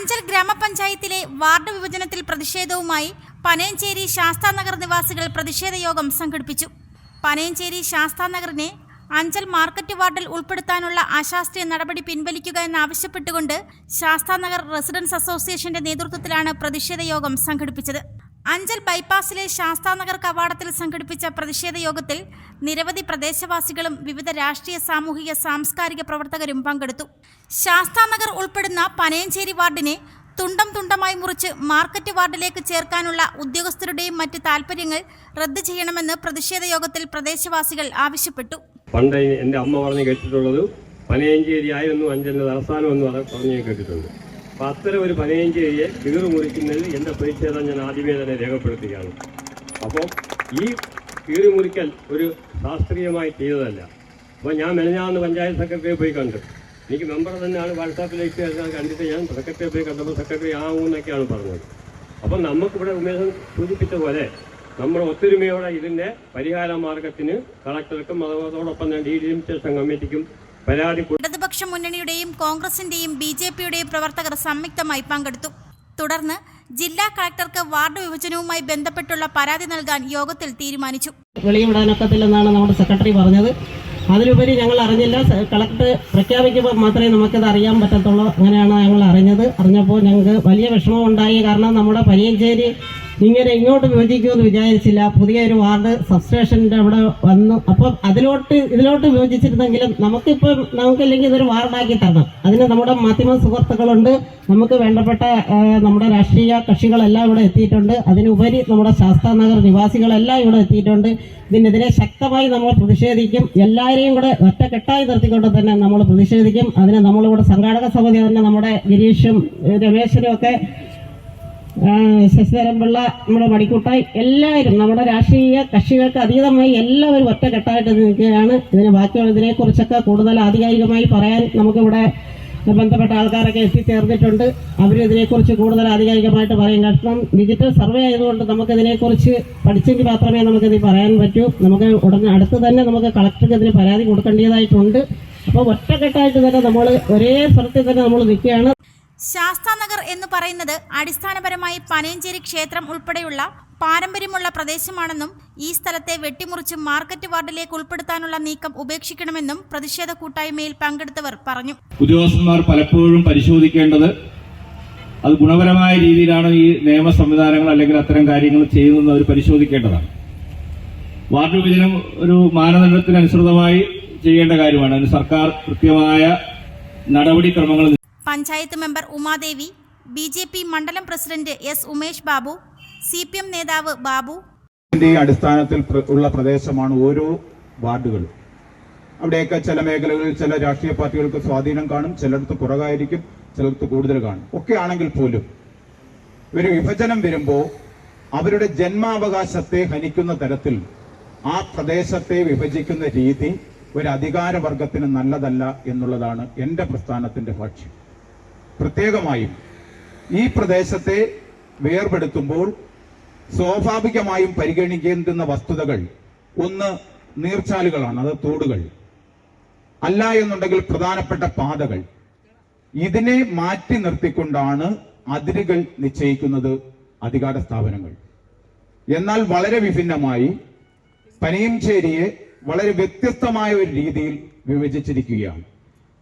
അഞ്ചൽ ഗ്രാമപഞ്ചായത്തിലെ വാർഡ് വിഭജനത്തിൽ പ്രതിഷേധവുമായി പനയഞ്ചേരി ശാസ്താനഗർ നിവാസികൾ പ്രതിഷേധ യോഗം സംഘടിപ്പിച്ചു. പനയഞ്ചേരി ശാസ്താനഗറിനെ അഞ്ചൽ മാർക്കറ്റ് വാർഡിൽ ഉൾപ്പെടുത്താനുള്ള അശാസ്ത്രീയ നടപടി പിൻവലിക്കുക എന്നാവശ്യപ്പെട്ടുകൊണ്ട് ശാസ്താനഗർ റെസിഡൻസ് അസോസിയേഷന്റെ നേതൃത്വത്തിലാണ് പ്രതിഷേധ യോഗം സംഘടിപ്പിച്ചത്. അഞ്ചൽ ബൈപ്പാസിലെ ശാസ്താനഗർ കവാടത്തിൽ സംഘടിപ്പിച്ച പ്രതിഷേധ യോഗത്തിൽ നിരവധി പ്രദേശവാസികളും വിവിധ രാഷ്ട്രീയ സാമൂഹിക സാംസ്കാരിക പ്രവർത്തകരും പങ്കെടുത്തു. ശാസ്താനഗർ ഉൾപ്പെടുന്ന പനയഞ്ചേരി വാർഡിനെ തുണ്ടം തുണ്ടമായി മുറിച്ച് മാർക്കറ്റ് വാർഡിലേക്ക് ചേർക്കാനുള്ള ഉദ്യോഗസ്ഥരുടെയും മറ്റ് താൽപ്പര്യങ്ങൾ റദ്ദ് ചെയ്യണമെന്ന് പ്രതിഷേധ യോഗത്തിൽ പ്രദേശവാസികൾ ആവശ്യപ്പെട്ടു. പണ്ട് എന്റെ അമ്മ പറഞ്ഞു കേട്ടിട്ടുള്ളത് പനയഞ്ചേരി ആയിരുന്നു അഞ്ചലിന്റെ തലസ്ഥാനം എന്ന് പറഞ്ഞു കേട്ടിട്ടുണ്ട്. അപ്പം അത്തരം ഒരു പനയഞ്ചേരിയെ കീറ് മുറിക്കുന്നതിൽ എന്റെ പ്രതിഷേധം ഞാൻ ആദ്യമേ തന്നെ രേഖപ്പെടുത്തുകയാണ്. അപ്പോൾ ഈ കീറി മുറിക്കൽ ഒരു ശാസ്ത്രീയമായി ചെയ്തതല്ല. അപ്പോൾ ഞാൻ മെനഞ്ഞാന്ന് പഞ്ചായത്ത് സെക്രട്ടറിയെ പോയി കണ്ടു. എനിക്ക് മെമ്പർ തന്നെയാണ് വാട്സാപ്പിലേക്ക് കണ്ടിട്ട് ഞാൻ സെക്രട്ടറിയെ പോയി കണ്ടപ്പോൾ സെക്രട്ടറി ആവുമെന്നൊക്കെയാണ് പറഞ്ഞത്. അപ്പം നമുക്കിവിടെ ഉമേഷൻ സൂചിപ്പിച്ച പോലെ നമ്മൾ ഒത്തൊരുമയോടെ ഇതിന്റെ പരിഹാര മാർഗത്തിന് കളക്ടർക്കും അതോടൊപ്പം തന്നെ സ്റ്റേഷൻ കമ്മിറ്റിക്കും പരാതി ഇടതുപക്ഷ മുന്നണിയുടെയും കോൺഗ്രസിന്റെയും ബി ജെ പിയുടെയും പ്രവർത്തകർ സംയുക്തമായി പങ്കെടുത്തു. തുടർന്ന് ജില്ലാ കളക്ടർക്ക് വാർഡ് വിഭജനവുമായി ബന്ധപ്പെട്ടുള്ള പരാതി നൽകാൻ യോഗത്തിൽ തീരുമാനിച്ചു. വെളിയിടാനൊക്കത്തില്ലെന്നാണ് നമ്മുടെ സെക്രട്ടറി പറഞ്ഞത്. അതിലുപരി ഞങ്ങൾ അറിഞ്ഞില്ല. കളക്ടർ പ്രഖ്യാപിക്കുമ്പോൾ മാത്രമേ നമുക്കത് അറിയാൻ പറ്റത്തുള്ളൂ. അങ്ങനെയാണ് ഞങ്ങൾ അറിഞ്ഞത്. അറിഞ്ഞപ്പോൾ ഞങ്ങൾക്ക് വലിയ വിഷമം ഉണ്ടായി കാരണം നമ്മുടെ പനിയഞ്ചേരി ഇങ്ങനെ ഇങ്ങോട്ട് വിഭജിക്കുമെന്ന് വിചാരിച്ചില്ല. പുതിയ ഒരു വാർഡ് സബ്സ്റ്റേഷന്റെ അവിടെ വന്നു. അപ്പം അതിലോട്ട് ഇതിലോട്ട് വിഭജിച്ചിരുന്നെങ്കിലും നമുക്കിപ്പം നമുക്കില്ലെങ്കിൽ ഇതൊരു വാർഡാക്കി തരണം. അതിന് നമ്മുടെ മാധ്യമ സുഹൃത്തുക്കളുണ്ട്. നമുക്ക് വേണ്ടപ്പെട്ട നമ്മുടെ രാഷ്ട്രീയ കക്ഷികളെല്ലാം ഇവിടെ എത്തിയിട്ടുണ്ട്. അതിനുപരി നമ്മുടെ ശാസ്താനഗർ നിവാസികളെല്ലാം ഇവിടെ എത്തിയിട്ടുണ്ട്. ഇതിനെതിരെ ശക്തമായി നമ്മൾ പ്രതിഷേധിക്കും. എല്ലാവരെയും കൂടെ ഒറ്റക്കെട്ടായി നിർത്തിക്കൊണ്ട് തന്നെ നമ്മൾ പ്രതിഷേധിക്കും. അതിന് നമ്മളിവിടെ സംഘാടക സമിതി തന്നെ നമ്മുടെ ഗിരീഷും രമേശനും ഒക്കെ ശശിധരൻ പിള്ള നമ്മുടെ മണിക്കൂട്ടായി. എല്ലാവരും നമ്മുടെ രാഷ്ട്രീയ കക്ഷികൾക്ക് അതീതമായി എല്ലാവരും ഒറ്റക്കെട്ടായിട്ട് നിൽക്കുകയാണ്. ഇതിന് ബാക്കിയുള്ള ഇതിനെക്കുറിച്ചൊക്കെ കൂടുതൽ ആധികാരികമായി പറയാൻ നമുക്കിവിടെ ബന്ധപ്പെട്ട ആൾക്കാരൊക്കെ എത്തിച്ചേർന്നിട്ടുണ്ട്. അവരിതിനെക്കുറിച്ച് കൂടുതൽ ആധികാരികമായിട്ട് പറയും കാരണം ഡിജിറ്റൽ സർവേ ആയതുകൊണ്ട് നമുക്ക് ഇതിനെക്കുറിച്ച് പഠിച്ചെങ്കിൽ മാത്രമേ നമുക്കിത് പറയാൻ പറ്റൂ. നമുക്ക് ഉടനെ അടുത്ത് തന്നെ നമുക്ക് കളക്ടർക്ക് ഇതിന് പരാതി കൊടുക്കേണ്ടതായിട്ടുണ്ട്. അപ്പോൾ ഒറ്റക്കെട്ടായിട്ട് തന്നെ നമ്മൾ ഒരേ സ്ഥലത്തിൽ തന്നെ നമ്മൾ നിൽക്കുകയാണ്. ശാസ്താനഗർ എന്ന് പറയുന്നത് അടിസ്ഥാനപരമായി പനയഞ്ചേരി ക്ഷേത്രം ഉൾപ്പെടെയുള്ള പാരമ്പര്യമുള്ള പ്രദേശമാണെന്നും ഈ സ്ഥലത്തെ വെട്ടിമുറിച്ച് മാർക്കറ്റ് വാർഡിലേക്ക് ഉൾപ്പെടുത്താനുള്ള നീക്കം ഉപേക്ഷിക്കണമെന്നും പ്രതിഷേധ കൂട്ടായ്മയിൽ പങ്കെടുത്തവർ പറഞ്ഞു. ഉദ്യോഗസ്ഥന്മാർ പലപ്പോഴും പരിശോധിക്കേണ്ടത് അത് ഗുണപരമായ രീതിയിലാണ് ഈ നിയമ സംവിധാനങ്ങൾ അല്ലെങ്കിൽ അത്തരം കാര്യങ്ങൾ ചെയ്യുന്നതെന്ന് അവർ പരിശോധിക്കേണ്ടതാണ്. വാർഡ് വിഭജനം ഒരു മാനദണ്ഡത്തിനനുസൃതമായി ചെയ്യേണ്ട കാര്യമാണ്. അതിന് സർക്കാർ കൃത്യമായ നടപടിക്രമങ്ങൾ panchayat member Umadevi B J P മണ്ഡലം president S Umesh Babu C P M നേതാവ് ബാബു. അടിസ്ഥാനത്തിൽ ഉള്ള പ്രദേശമാണ് ഓരോ വാർഡുകൾ. അവിടെയൊക്കെ ചില മേഖലകളിൽ ചില രാഷ്ട്രീയ പാർട്ടികൾക്ക് സ്വാധീനം കാണും ചിലടത്ത് കുറവായിരിക്കും ചിലടത്ത് കൂടുതൽ കാണും. ഒക്കെ ആണെങ്കിൽ പോലും ഒരു വിഭജനം വരുമ്പോൾ അവരുടെ ജന്മാവകാശത്തെ ഹനിക്കുന്ന തരത്തിൽ ആ പ്രദേശത്തെ വിഭജിക്കുന്ന രീതി ഒരു അധികാരവർഗത്തിന് നല്ലതല്ല എന്നുള്ളതാണ് എന്റെ പ്രസ്ഥാനത്തിന്റെ ഭാഷ്യം. പ്രത്യേകമായും ഈ പ്രദേശത്തെ വേർപെടുത്തുമ്പോൾ സ്വാഭാവികമായും പരിഗണിക്കേണ്ടുന്ന വസ്തുതകൾ ഒന്ന് നീർച്ചാലുകളാണ് അത് തോടുകൾ. അല്ല എന്നുണ്ടെങ്കിൽ പ്രധാനപ്പെട്ട പാതകൾ. ഇതിനെ മാറ്റി നിർത്തിക്കൊണ്ടാണ് അതിരുകൾ നിശ്ചയിക്കുന്നത് അധികാര സ്ഥാപനങ്ങൾ. എന്നാൽ വളരെ വിഭിന്നമായി പനയംചേരിയെ വളരെ വ്യത്യസ്തമായ ഒരു രീതിയിൽ വിഭജിച്ചിരിക്കുകയാണ്.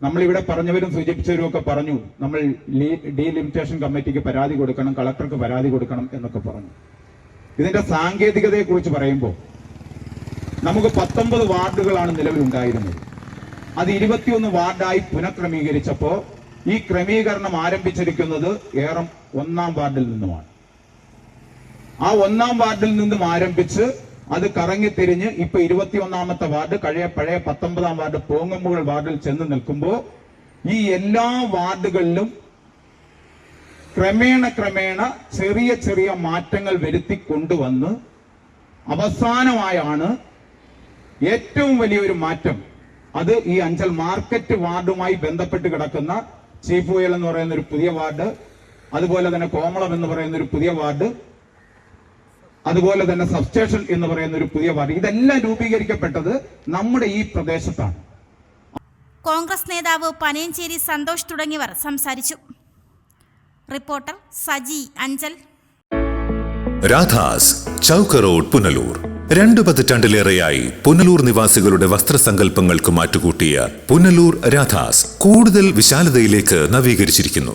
നമ്മൾ ഇവിടെ പറഞ്ഞവരും സൂചിപ്പിച്ചവരും ഒക്കെ പറഞ്ഞു. നമ്മൾ ഡീലിമിറ്റേഷൻ കമ്മിറ്റിക്ക് പരാതി കൊടുക്കണം കളക്ടർക്ക് പരാതി കൊടുക്കണം എന്നൊക്കെ പറഞ്ഞു. ഇതിന്റെ സാങ്കേതികതയെ കുറിച്ച് പറയുമ്പോൾ നമുക്ക് പത്തൊമ്പത് വാർഡുകളാണ് നിലവിലുണ്ടായിരുന്നത് അത് ഇരുപത്തിയൊന്ന് വാർഡായി പുനഃക്രമീകരിച്ചപ്പോ ഈ ക്രമീകരണം ആരംഭിച്ചിരിക്കുന്നത് ഏറം ഒന്നാം വാർഡിൽ നിന്നുമാണ്. ആ ഒന്നാം വാർഡിൽ നിന്നും ആരംഭിച്ച് അത് കറങ്ങിത്തിരിഞ്ഞ് ഇപ്പൊ ഇരുപത്തിയൊന്നാമത്തെ വാർഡ് കഴിയ പഴയ പത്തൊമ്പതാം വാർഡ് പോങ്ങമ്പുകൾ വാർഡിൽ ചെന്ന് നിൽക്കുമ്പോൾ ഈ എല്ലാ വാർഡുകളിലും ക്രമേണ ക്രമേണ ചെറിയ ചെറിയ മാറ്റങ്ങൾ വരുത്തി കൊണ്ടുവന്ന് അവസാനമായാണ് ഏറ്റവും വലിയൊരു മാറ്റം. അത് ഈ അഞ്ചൽ മാർക്കറ്റ് വാർഡുമായി ബന്ധപ്പെട്ട് കിടക്കുന്ന ചീഫ് വയൽ എന്ന് പറയുന്ന ഒരു പുതിയ വാർഡ് അതുപോലെ തന്നെ കോമളം എന്ന് പറയുന്ന ഒരു പുതിയ വാർഡ് അതുപോലെ തന്നെ സബ്സ്റ്റേഷൻ എന്ന് പറയുന്ന ഒരു പുതിയ വാർഡ്. ഇതെല്ലാം രൂപീകരിക്കപ്പെട്ടത് നമ്മുടെ ഈ പ്രദേശത്താണ്. കോൺഗ്രസ് നേതാവ് പനയഞ്ചേരി സന്തോഷ് തുടങ്ങിയവർ സംസാരിച്ചു. റിപ്പോർട്ടർ സജി അഞ്ചൽ. രാധാസ് ചൗക്ക് റോഡ് പുനലൂർ. രണ്ടു പതിറ്റാണ്ടിലേറെയായി പുനലൂർ നിവാസികളുടെ വസ്ത്രസങ്കല്പങ്ങൾക്ക് മാറ്റുകൂട്ടിയ പുനലൂർ രാധാസ് കൂടുതൽ വിശാലതയിലേക്ക് നവീകരിച്ചിരിക്കുന്നു.